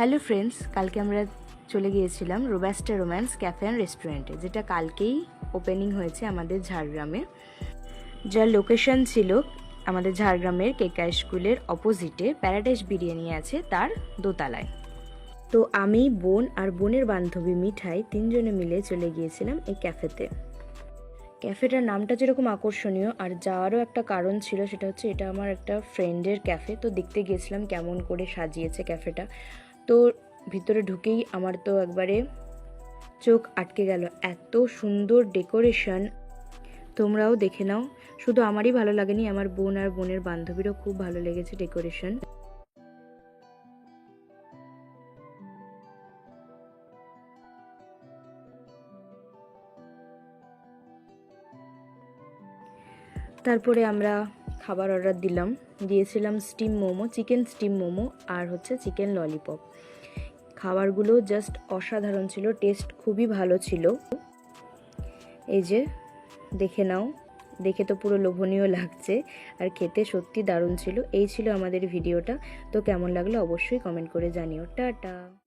Hello friends, কালকে আমরা চলে গিয়েছিলাম রোবাস্টা রোম্যান্স ক্যাফে অ্যান্ড রেস্টুরেন্টে, যেটা কালকেই ওপেনিং হয়েছে আমাদের ঝাড়গ্রামে। যার লোকেশন ছিল আমাদের ঝাড়গ্রামের কেকা স্কুলের অপোজিটে প্যারাডাইস বিরিয়ানি আছে তার দোতলায়। তো আমি, বোন আর বোনের বান্ধবী মিঠাই তিনজনে মিলে চলে গিয়েছিলাম এই ক্যাফেতে। ক্যাফেটার নামটা যেরকম আকর্ষণীয়, আর যাওয়ারও একটা কারণ ছিল সেটা হচ্ছে এটা আমার একটা ফ্রেন্ডের ক্যাফে, তো দেখতে গিয়েছিলাম কেমন করে সাজিয়েছে ক্যাফেটা। তো ভিতরে ঢুকেই আমার তো একবারে চোখ আটকে গেল। এত সুন্দর ডেকোরেশন। তোমরাও দেখে নাও। শুধু আমারই ভালো লাগেনি, আমার বোন আর বোনের বান্ধবীরও খুব ভালো লেগেছে ডেকোরেশন। তারপরে আমরা খাবার অর্ডার দিলাম। দিয়েছিলাম steam momo chicken steam momo আর হচ্ছে চিকেন ললিপপ খাবারগুলো জাস্ট অসাধারণ ছিল টেস্ট খুবই ভালো ছিল। এই যে, দেখে নাও, দেখে তো পুরো লোভনীয় লাগছে আর খেতে সত্যি দারুণ ছিল। এই ছিল আমাদের ভিডিওটা তো কেমন লাগল অবশ্যই কমেন্ট করে জানিও। টাটা!